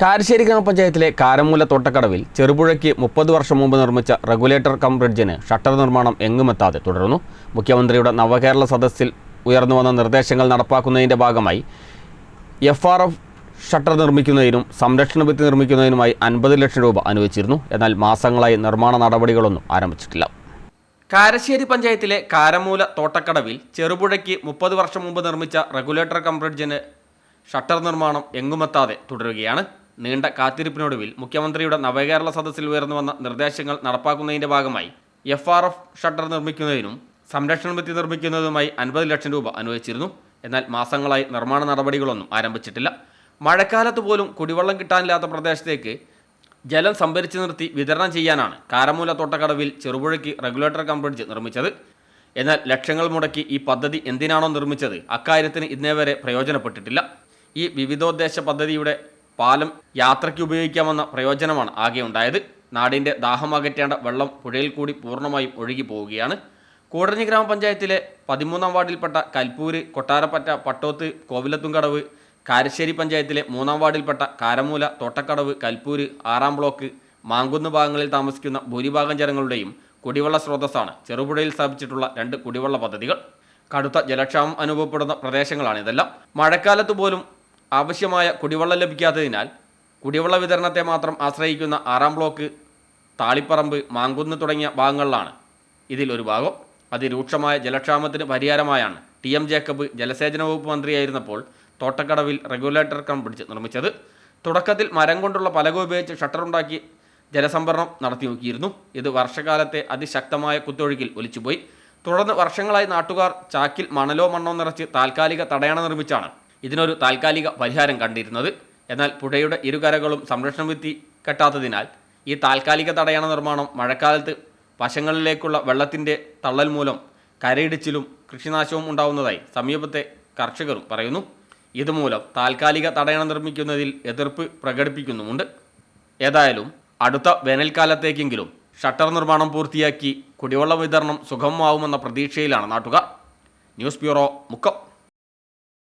കാരശ്ശേരി ഗ്രാമപഞ്ചായത്തിലെ കാരമൂല തോട്ടക്കടവിൽ ചെറുപുഴയ്ക്ക് മുപ്പത് വർഷം മുമ്പ് നിർമ്മിച്ച റെഗുലേറ്റർ കം ബ്രിഡ്ജിന് ഷട്ടർ നിർമ്മാണം എങ്ങുമെത്താതെ തുടരുന്നു. മുഖ്യമന്ത്രിയുടെ നവകേരള സദസ്സിൽ ഉയർന്നുവന്ന നിർദ്ദേശങ്ങൾ നടപ്പാക്കുന്നതിന്റെ ഭാഗമായി എഫ് ആർ എഫ് ഷട്ടർ നിർമ്മിക്കുന്നതിനും സംരക്ഷണ ഭിത്തി നിർമ്മിക്കുന്നതിനുമായി അൻപത് ലക്ഷം രൂപ അനുവദിച്ചിരുന്നു. എന്നാൽ മാസങ്ങളായി നിർമ്മാണ നടപടികളൊന്നും ആരംഭിച്ചിട്ടില്ല. കാരശ്ശേരി പഞ്ചായത്തിലെ കാരമൂല തോട്ടക്കടവിൽ ചെറുപുഴയ്ക്ക് മുപ്പത് വർഷം മുമ്പ് നിർമ്മിച്ച റെഗുലേറ്റർ കം ബ്രിഡ്ജിന് ഷട്ടർ നിർമ്മാണം എങ്ങുമെത്താതെ തുടരുകയാണ്. നീണ്ട കാത്തിരിപ്പിനൊടുവിൽ മുഖ്യമന്ത്രിയുടെ നവകേരള സദസ്സിൽ ഉയർന്നു വന്ന നിർദ്ദേശങ്ങൾ നടപ്പാക്കുന്നതിന്റെ ഭാഗമായി എഫ് ആർ എഫ് ഷട്ടർ നിർമ്മിക്കുന്നതിനും സംരക്ഷണ ഭിത്തി നിർമ്മിക്കുന്നതുമായി അൻപത് ലക്ഷം രൂപ അനുവദിച്ചിരുന്നു. എന്നാൽ മാസങ്ങളായി നിർമ്മാണ നടപടികളൊന്നും ആരംഭിച്ചിട്ടില്ല. മഴക്കാലത്ത് പോലും കുടിവെള്ളം കിട്ടാനില്ലാത്ത പ്രദേശത്തേക്ക് ജലം സംഭരിച്ചു നിർത്തി വിതരണം ചെയ്യാനാണ് കാരമൂല തോട്ടക്കടവിൽ ചെറുപുഴയ്ക്ക് റെഗുലേറ്റർ കം നിർമ്മിച്ചത്. എന്നാൽ ലക്ഷങ്ങൾ മുടക്കി ഈ പദ്ധതി എന്തിനാണോ നിർമ്മിച്ചത് അക്കാര്യത്തിന് ഇന്നേ വരെ പ്രയോജനപ്പെട്ടിട്ടില്ല. ഈ വിവിധോദ്ദേശ പദ്ധതിയുടെ പാലം യാത്രയ്ക്ക് ഉപയോഗിക്കാമെന്ന പ്രയോജനമാണ് ആകെ ഉണ്ടായത്. നാടിന്റെ ദാഹം അകറ്റേണ്ട വെള്ളം പുഴയിൽ കൂടി പൂർണമായും ഒഴുകി പോവുകയാണ്. കൂടഞ്ഞി ഗ്രാമപഞ്ചായത്തിലെ പതിമൂന്നാം വാർഡിൽപ്പെട്ട കൽപ്പൂര് കൊട്ടാരപ്പറ്റ പട്ടോത്ത് കോവിലത്തുംകടവ് കാരശ്ശേരി പഞ്ചായത്തിലെ മൂന്നാം വാർഡിൽപ്പെട്ട കാരമൂല തോട്ടക്കടവ് കൽപ്പൂര് ആറാം ബ്ലോക്ക് മാങ്കുന്ന് ഭാഗങ്ങളിൽ താമസിക്കുന്ന ഭൂരിഭാഗം ജനങ്ങളുടെയും കുടിവെള്ള സ്രോതസ്സാണ്. ചെറുപുഴയിൽ സ്ഥാപിച്ചിട്ടുള്ള രണ്ട് കുടിവെള്ള പദ്ധതികൾ. കടുത്ത ജലക്ഷാമം അനുഭവപ്പെടുന്ന പ്രദേശങ്ങളാണ് ഇതെല്ലാം മഴക്കാലത്ത് പോലും ആവശ്യമായ കുടിവെള്ളം ലഭിക്കാത്തതിനാൽ കുടിവെള്ള വിതരണത്തെ മാത്രം ആശ്രയിക്കുന്ന ആറാം ബ്ലോക്ക് താളിപ്പറമ്പ് മാങ്കുന്ന് തുടങ്ങിയ ഭാഗങ്ങളിലാണ് ഇതിൽ ഒരു ഭാഗം. അതിരൂക്ഷമായ ജലക്ഷാമത്തിന് പരിഹാരമായാണ് ടി എം ജേക്കബ് ജലസേചന വകുപ്പ് മന്ത്രിയായിരുന്നപ്പോൾ തോട്ടക്കടവിൽ റെഗുലേറ്റർ കം പിടിച്ച് നിർമ്മിച്ചത്. തുടക്കത്തിൽ മരം കൊണ്ടുള്ള പലക ഉപയോഗിച്ച് ഷട്ടറുണ്ടാക്കി ജലസംഭരണം നടത്തി നോക്കിയിരുന്നു. ഇത് വർഷകാലത്തെ അതിശക്തമായ കുത്തൊഴുക്കിൽ ഒലിച്ചുപോയി. തുടർന്ന് വർഷങ്ങളായി നാട്ടുകാർ ചാക്കിൽ മണലോ മണ്ണോ നിറച്ച് താൽക്കാലിക തടയണ നിർമ്മിച്ചാണ് ഇതിനൊരു താൽക്കാലിക പരിഹാരം കണ്ടിരുന്നത്. എന്നാൽ പുഴയുടെ ഇരുകരകളും സംരക്ഷണ ഭിത്തി കെട്ടാത്തതിനാൽ ഈ താൽക്കാലിക തടയണ നിർമ്മാണം മഴക്കാലത്ത് വശങ്ങളിലേക്കുള്ള വെള്ളത്തിന്റെ തള്ളൽ മൂലം കരയിടിച്ചിലും കൃഷിനാശവും ഉണ്ടാവുന്നതായി സമീപത്തെ കർഷകരും പറയുന്നു. ഇതുമൂലം താൽക്കാലിക തടയണ നിർമ്മിക്കുന്നതിൽ എതിർപ്പ് പ്രകടിപ്പിക്കുന്നുമുണ്ട്. ഏതായാലും അടുത്ത വേനൽക്കാലത്തേക്കെങ്കിലും ഷട്ടർ നിർമ്മാണം പൂർത്തിയാക്കി കുടിവെള്ള വിതരണം സുഗമമാവുമെന്ന പ്രതീക്ഷയിലാണ് നാട്ടുകാർ. News bureau Mukkam.